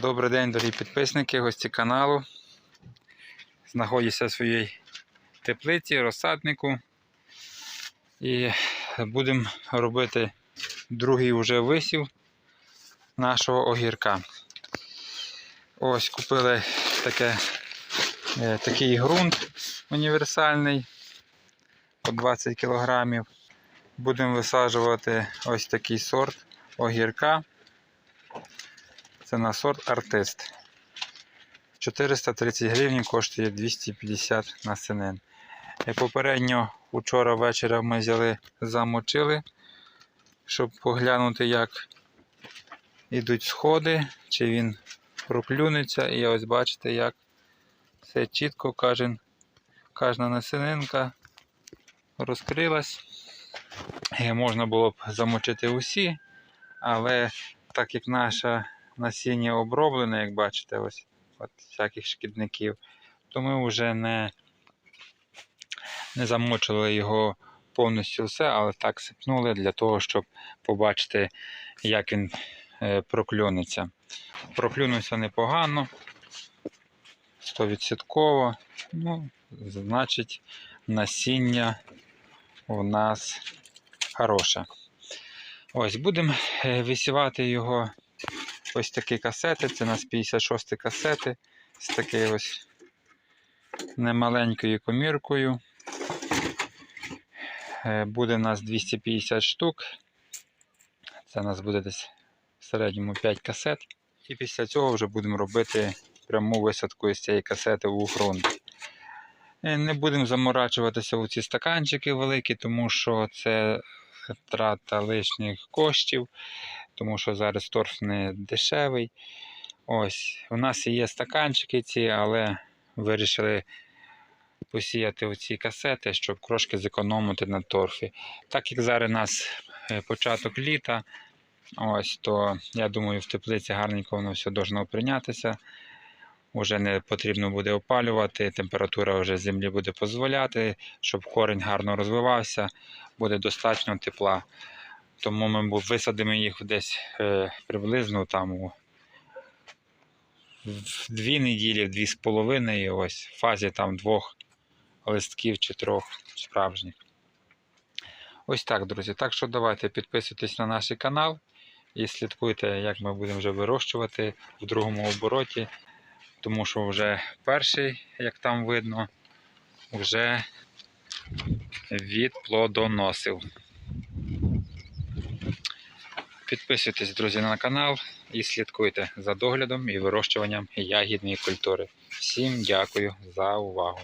Добрий день, дорогі підписники, гості каналу. Знаходжуся в своїй теплиці, розсаднику. І будемо робити другий вже висів нашого огірка. Ось купили таке, е, такий ґрунт універсальний по 20 кг. Будемо висаджувати ось такий сорт огірка. Це на сорт артист. 430 гривень коштує 250 насінин. І Попередньо вчора ввечері ми взяли, замочили, щоб поглянути, як йдуть сходи, чи він проклюнеться. І ось бачите, як все чітко кожен, кожна насінинка розкрилась. І можна було б замочити усі, але так як наша насіння оброблене, як бачите, ось от всяких шкідників, то ми вже не, не замочили його повністю все, але так сипнули для того, щоб побачити, як він е, проклюнеться. Проклюнувся непогано, 100%. Ну, значить, насіння у нас хороше. Ось, будемо е, висівати його ось такі касети. Це у нас 56 касети з такою немаленькою коміркою. Е, Буде у нас 250 штук. Це у нас буде десь в середньому 5 касет. І після цього вже будемо робити пряму висадку з цієї касети у ґрунт. Е, Не будемо заморачуватися у ці стаканчики великі, тому що це трата лишніх коштів, тому що зараз торф не дешевий. Ось, у нас є стаканчики ці, але вирішили посіяти оці касети, щоб трошки зекономити на торфі. Так як зараз у нас е, початок літа, ось, то я думаю, в теплиці гарненько воно все должно прийнятися. Уже не потрібно буде опалювати, температура вже землі буде дозволяти, щоб корінь гарно розвивався, буде достатньо тепла. Тому ми висадимо їх десь е, приблизно там у дві неділі, дві з половиною, ось в фазі там двох листків чи трьох справжніх. Ось так, друзі. Так що давайте підписуйтесь на наш канал і слідкуйте, як ми будемо вже вирощувати в другому обороті. Тому що вже перший, як там видно, вже відплодоносив. Підписуйтесь, друзі, на канал і слідкуйте за доглядом і вирощуванням ягідної культури. Всім дякую за увагу!